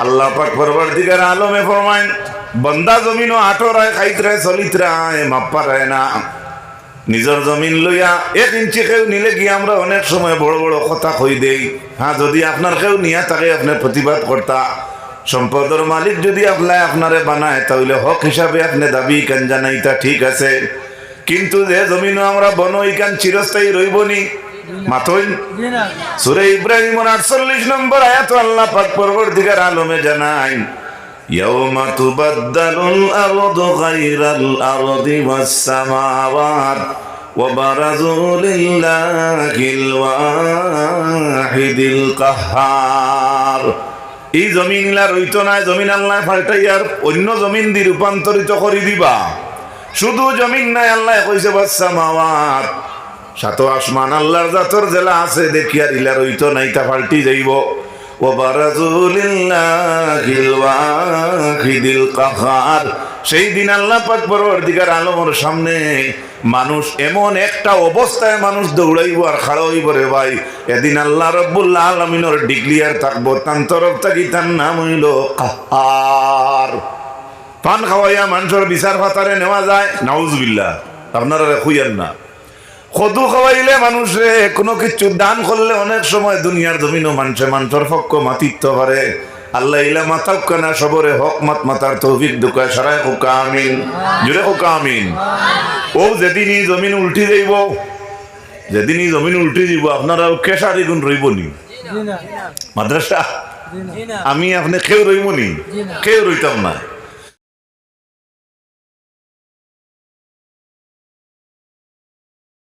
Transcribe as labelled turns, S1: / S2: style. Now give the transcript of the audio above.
S1: আল্লাহ পাক পরবর্তীকার আলমে ফরমাইন বন্দা জমিনও আটরায় খাইতরায় চলিতরায় মাপ্পারায় না। নিজের জমিন লইয়া এক ইঞ্চি কেউ নিলে গিয়ে আমরা অনেক সময় বড় বড় কথা কই দেই? হ্যাঁ যদি আপনার কেউ নিয়ে তাকে আপনি প্রতিবাদ করতা। সম্পদের মালিক যদি আপনার আপনারে বানায়, তাহলে হক হিসাবে আপনি দাবি কেন জানাইতা ঠিক আছে। কিন্তু যে জমিনও আমরা বন ইকান চিরস্থায়ী রইবনি মাথইন সুরে ইব্রাহিমের আটচল্লিশ নম্বর আয়াত আল্লাহ পাক পরবর্তীকার আলমে জানাই يوم تبدل الأرض غير الأرض والسماوات وبرزوا لله الواحد القهار এই জমিন ইলা রইত নাই জমিন আল্লাহ পাল্টাইয়ার অন্য জমিন দি রূপান্তরিত করে দিবা শুধু জমিন নাই আল্লাহ কইছে বাচ্চা মাওয়াত সাত আসমান আল্লাহর জাতর জেলা আছে দেখি আর ইলার ওই তো নাই তা পাল্টি যাইব। সেই দিন আল্লাহ পাক পরবর্তীকার আলমর সামনে মানুষ এমন একটা অবস্থায় মানুষ দৌড়াইব আর খাড়া হইব রে ভাই। এদিন আল্লাহ রব্বুল্লাহ আলমিনর ডিগ্লিয়ার থাকব, তান তরফ থাকি তার নাম হইল কাহার। পান খাওয়াইয়া মানুষের বিচার ফাতারে নেওয়া যায় নাউজবিল্লা আপনারা খুঁজেন না। কদু খাওয়াইলে মানুষে কোনো কিছু দান করলে অনেক সময় দুনিয়ার জমিনও মানুষে মানুষের পক্ষ মাতিত্ব পারে আল্লাহ ইলা মাতাও কানা সবরে হক মাত মাতার তৌফিক দুকায় সারায় হুকা আমিন। জুড়ে হুকা আমিন। ও যেদিনই জমিন উল্টি যাইব যেদিনই জমিন উল্টি যাব আপনারা কেশারি গুণ রইব নি। মাদ্রাসা? আমি আপনি কেউ রইব নি। কেউ রইতাম না।